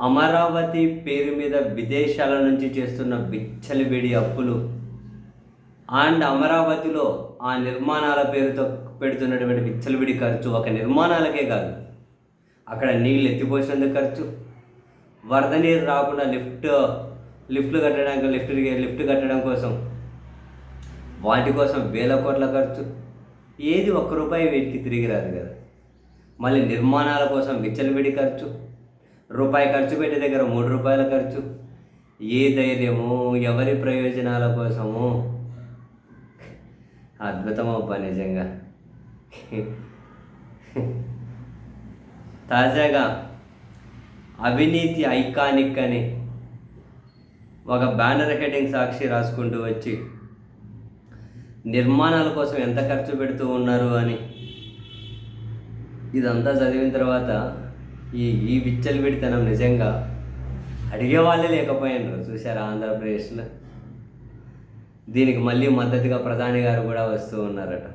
అమరావతి పేరు మీద విదేశాల నుంచి చేస్తున్న విచ్చలవిడి అప్పులు. అండ్ అమరావతిలో ఆ నిర్మాణాల పేరుతో పెడుతున్నటువంటి విచ్చలవిడి ఖర్చు ఒక నిర్మాణాలకే కాదు. అక్కడ నీళ్ళు ఎత్తిపోసినందుకు ఖర్చు. వరద నీరు రాకుండా లిఫ్ట్ లిఫ్ట్లు కట్టడానికి లిఫ్ట్ లిఫ్ట్ కట్టడం కోసం వాటి కోసం వేల కోట్ల ఖర్చు. ఏది ఒక్క రూపాయి వీటికి తిరిగి రాదు కదా. మళ్ళీ నిర్మాణాల కోసం విచ్చలవిడి ఖర్చు. రూపాయి ఖర్చు పెట్టే దగ్గర మూడు రూపాయల ఖర్చు. ఏ ధైర్యము ఎవరి ప్రయోజనాల కోసము? అద్భుతం అబ్బా నిజంగా. తాజాగా అవినీతి ఐకానిక్ అని ఒక బ్యానర్ హెడ్డింగ్ సాక్షి రాసుకుంటూ వచ్చి నిర్మాణాల కోసం ఎంత ఖర్చు పెడుతూ ఉన్నారు అని. ఇదంతా చదివిన తర్వాత ఈ ఈ విచ్చలవిడితనం నిజంగా అడిగే వాళ్ళే లేకపోయినారు. చూసారా ఆంధ్రప్రదేశ్లో? దీనికి మళ్ళీ మద్దతుగా ప్రధాని గారు కూడా వస్తూ ఉన్నారట.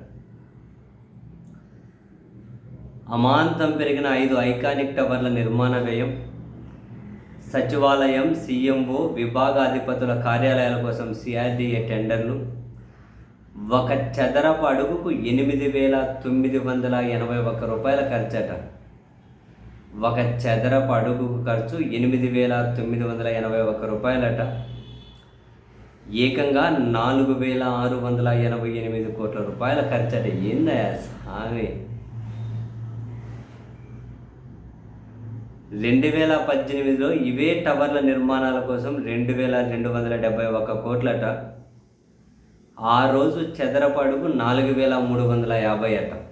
అమాంతం పెరిగిన ఐదు ఐకానిక్ టవర్ల నిర్మాణ వ్యయం సచివాలయం సీఎంఓ విభాగాధిపతుల కార్యాలయాల కోసం సిఆర్డీఏ టెండర్లు ఒక చదరపు అడుగుకు ఎనిమిది వేల తొమ్మిది వందల ఎనభై ఒక్క రూపాయల ఖర్చట. ఒక చదరపు అడుగుకు ఖర్చు ఎనిమిది వేల తొమ్మిది వందల ఎనభై ఒక్క రూపాయలట. ఏకంగా నాలుగు వేల ఆరు వందల ఎనభై ఎనిమిది కోట్ల రూపాయల ఖర్చట. ఏందయ్యా స్వామి? రెండు వేల పద్దెనిమిదిలో ఇవే టవర్ల నిర్మాణాల కోసం రెండు వేల రెండు వందల డెబ్బై ఒక్క కోట్లట. ఆ రోజు చదరపు అడుగు నాలుగు వేల మూడు వందల యాభై అట.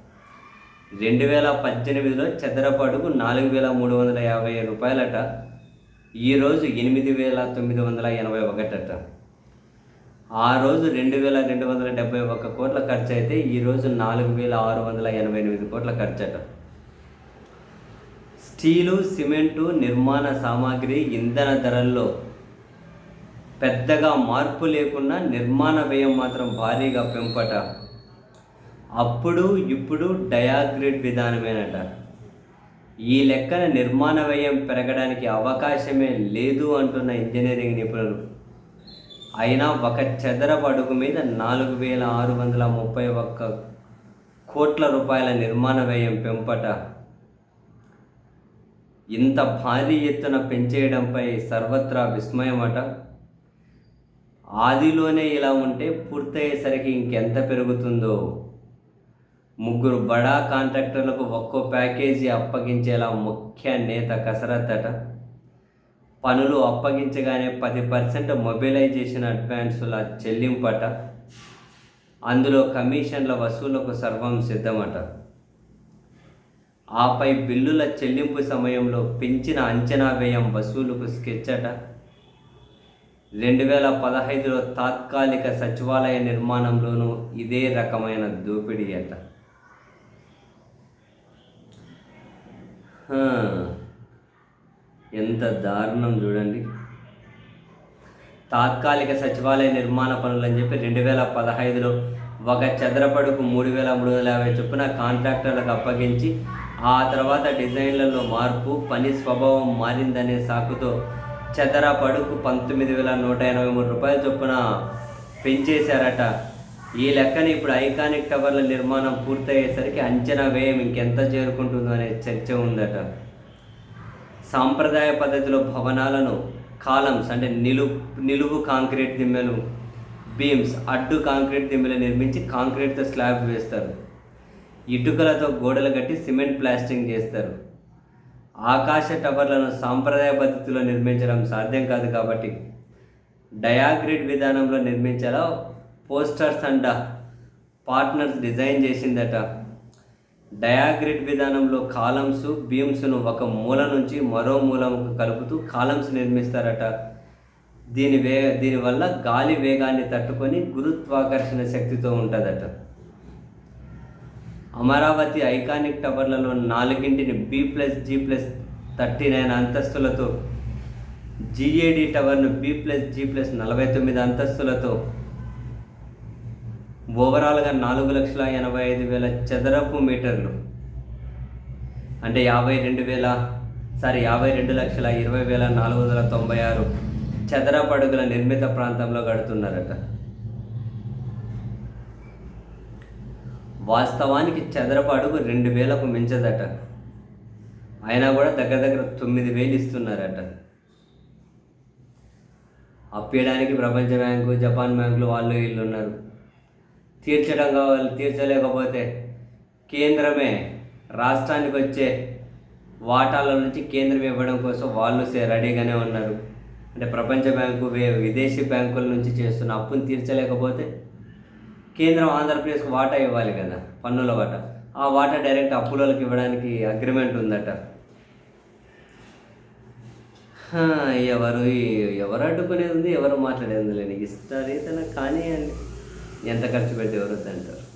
రెండు వేల పద్దెనిమిదిలో చదరపు అడుగు నాలుగు వేల మూడు వందల యాభై రూపాయలట. ఈరోజు ఎనిమిది వేల తొమ్మిది వందల ఎనభై ఒకటట. ఆ రోజు రెండు వేల రెండు వందల డెబ్బై ఒక్క కోట్ల ఖర్చు అయితే ఈరోజు నాలుగు వేల ఆరు వందల ఎనభై ఎనిమిది కోట్ల ఖర్చు అట స్టీలు సిమెంటు నిర్మాణ సామాగ్రి ఇంధన ధరల్లో పెద్దగా మార్పు లేకుండా నిర్మాణ వ్యయం మాత్రం భారీగా పెంపట. అప్పుడు ఇప్పుడు డయాగ్రిడ్ విధానమేనట. ఈ లెక్కన నిర్మాణ వ్యయం పెరగడానికి అవకాశమే లేదు అంటున్న ఇంజనీరింగ్ నిపుణులు. అయినా ఒక చదరపు అడుగు మీద నాలుగు వేల ఆరు వందల ముప్పై ఒక్క కోట్ల రూపాయల నిర్మాణ వ్యయం పెంపట. ఇంత భారీ ఎత్తున పెంచేయడంపై సర్వత్రా విస్మయమట. ఆదిలోనే ఇలా ఉంటే పూర్తయ్యేసరికి ఇంకెంత పెరుగుతుందో? ముగ్గురు బడా కాంట్రాక్టర్లకు ఒక్కో ప్యాకేజీ అప్పగించేలా ముఖ్య నేత కసరత్తట. పనులు అప్పగించగానే పది పర్సెంట్ మొబిలైజేషన్ అడ్వాన్సుల చెల్లింపట. అందులో కమిషన్ల వసూళ్ళకు సర్వం సిద్ధమట. ఆపై బిల్లుల చెల్లింపు సమయంలో పెంచిన అంచనా వ్యయం వసూలుకు స్కెచ్ అట రెండు వేల పదహైదులో తాత్కాలిక సచివాలయ నిర్మాణంలోనూ ఇదే రకమైన దోపిడీ అట. ఎంత దారుణం చూడండి. తాత్కాలిక సచివాలయ నిర్మాణ పనులు అని చెప్పి రెండు వేల పదహైదులో ఒక చదరపడుకు మూడు వేల మూడు వందల యాభై చొప్పున కాంట్రాక్టర్లకు అప్పగించి ఆ తర్వాత డిజైన్లలో మార్పు పని స్వభావం మారిందనే సాకుతో చదరపడుకు పంతొమ్మిది వేల నూట ఎనభై మూడు రూపాయల చొప్పున పెంచేశారట. ఈ లెక్కన ఇప్పుడు ఐకానిక్ టవర్ల నిర్మాణం పూర్తయ్యేసరికి అంచనా వ్యయం ఇంకెంత చేరుకుంటుందో అనే చర్చ ఉందట. సాంప్రదాయ పద్ధతిలో భవనాలను కాలమ్స్ అంటే నిలు నిలువు కాంక్రీట్ దిమ్మెలు బీమ్స్ అడ్డు కాంక్రీట్ దిమ్మెలు నిర్మించి కాంక్రీట్తో స్లాబ్ వేస్తారు. ఇటుకలతో గోడలు కట్టి సిమెంట్ ప్లాస్టింగ్ చేస్తారు. ఆకాశ టవర్లను సాంప్రదాయ పద్ధతిలో నిర్మించడం సాధ్యం కాదు కాబట్టి డయాగ్రిడ్ విధానంలో నిర్మించేలా పోస్టర్స్ అండ్ పార్ట్నర్స్ డిజైన్ చేసిందట. డయాగ్రిడ్ విధానంలో కాలమ్స్ బీమ్స్ను ఒక మూల నుంచి మరో మూలముకు కలుపుతూ కాలమ్స్ నిర్మిస్తారట. దీని వే దీనివల్ల గాలి వేగాన్ని తట్టుకొని గురుత్వాకర్షణ శక్తితో ఉంటుందట. అమరావతి ఐకానిక్ టవర్లలో నాలుగింటిని B plus G plus thirty nine అంతస్తులతో GAD టవర్ను బి ప్లస్ జీ ప్లస్ నలభై తొమ్మిది అంతస్తులతో ఓవరాల్గా నాలుగు లక్షల ఎనభై ఐదు వేల చదరపు మీటర్లు. అంటే యాభై రెండు వేల సారీ యాభై రెండు లక్షల ఇరవై వేల నాలుగు వందల తొంభై ఆరు చదరపు అడుగుల నిర్మిత ప్రాంతంలో కడుతున్నారట. వాస్తవానికి చదరపు అడుగు రెండు వేలకు మించదట. అయినా కూడా దగ్గర దగ్గర తొమ్మిది వేలు ఇస్తున్నారట. అప్పేయడానికి ప్రపంచ బ్యాంకు జపాన్ బ్యాంకులు వాళ్ళు వీళ్ళు ఉన్నారు తీర్చడం కావాలి తీర్చలేకపోతే కేంద్రమే రాష్ట్రానికి వచ్చే వాటాల నుంచి కేంద్రం ఇవ్వడం కోసం వాళ్ళు రెడీగానే ఉన్నారు. అంటే ప్రపంచ బ్యాంకు విదేశీ బ్యాంకుల నుంచి చేస్తున్న అప్పును తీర్చలేకపోతే కేంద్రం ఆంధ్రప్రదేశ్కి వాటా ఇవ్వాలి కదా పన్నుల వాటా. ఆ వాటా డైరెక్ట్ అప్పులకి ఇవ్వడానికి అగ్రిమెంట్ ఉందట. ఎవరు ఎవరు అడ్డుకునేది ఉంది ఎవరు మాట్లాడేది లేని ఇస్తారు కానీ కానీ ఎంత ఖర్చు పెడితే ఎవరు అంటారు?